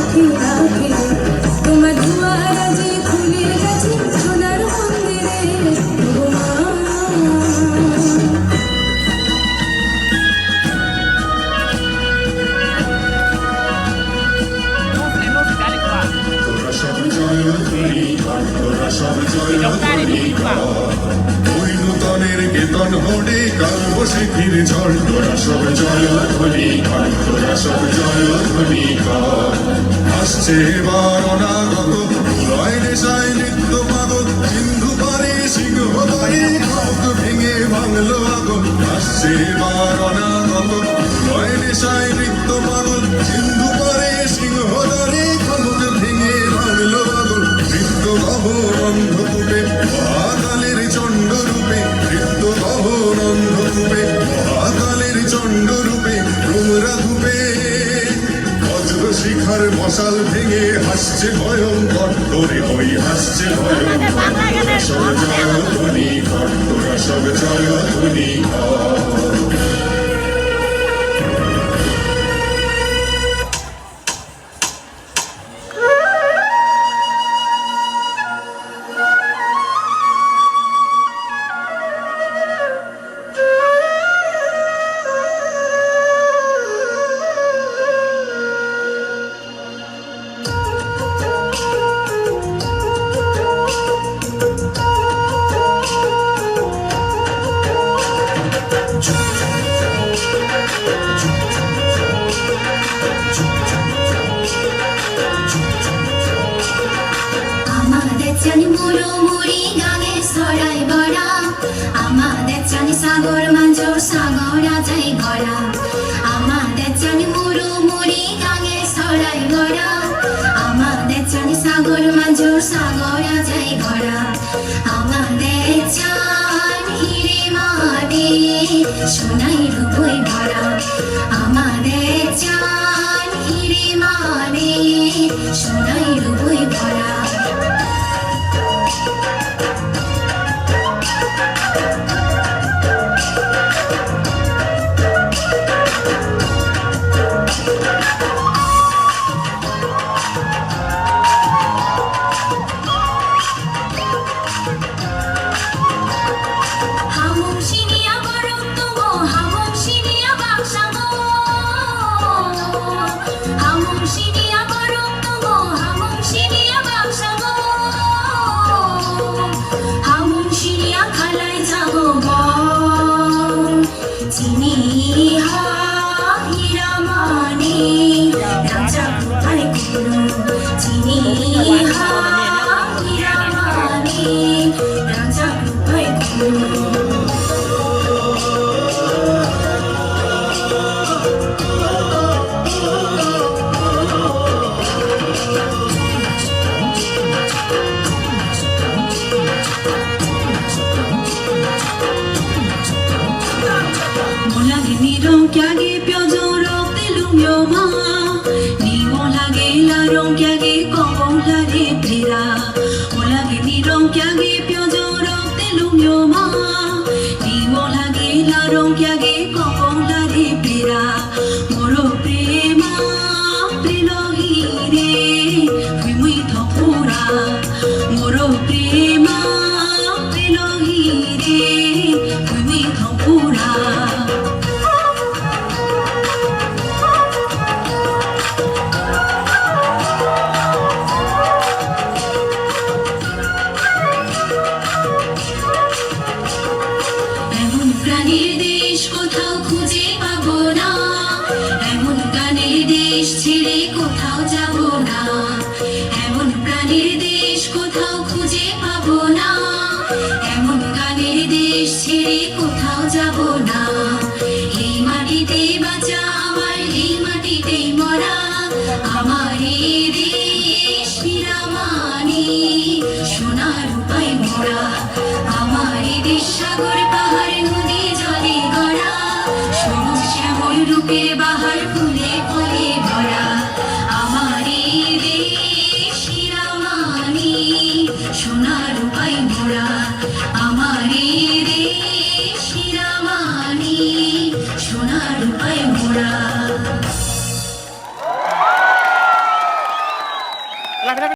Thank you. শিখির জল তোরা সব জয় ধ্বনি কর তোরা সব জয় ধ্বনি কর আসছে এবার অনাগত লয় নেশায় নিত্য পাগল সিন্ধু পারে সিংহ পারে খড়গ ভেঙে ভাঙলো আগত আসছে এবার অনাগত লয় নেশায় নৃত্য শিখার মশাল ভেঙে হাসছে ভয়ঙ্কর তোরে ওই হাসছে ভয়ঙ্কর? চানি মুড়ো মুড়ি গাঙে সরাই বড়া আমাদের চানি সাগর মাঞ্জর সাগরা যাই গড়া আমাদের চানি মুড়ো মুড়ি গাঙে সরাই গড়া আমাদের চানি সাগর মাঞ্জর সাগরা সোনাই রূপই ভরা আমাদের সোনাই လာရုံပြန်ကြီးကုန်ကုန်လာနေပြီလားမလာကြီးဒီရုံပြန်ကြီးပြောကြတော့တဲ့လူမျိုးမဒီမလာကြီးလာရုံပြန်ကြီးကုန်ကုန်လာနေပြီလား গানের দেশ ছেড়ে কোথাও যাব না। এই মাটিতে বাঁচা আমার, এই মাটিতেই মরা। আমার এই দেশ নিরামানি, সোনার উপায় মোরা আমার এই দেশ সাগর, পাহাড়, নদী, জলে গড়া। সবুজ শ্যামল রূপের বাহার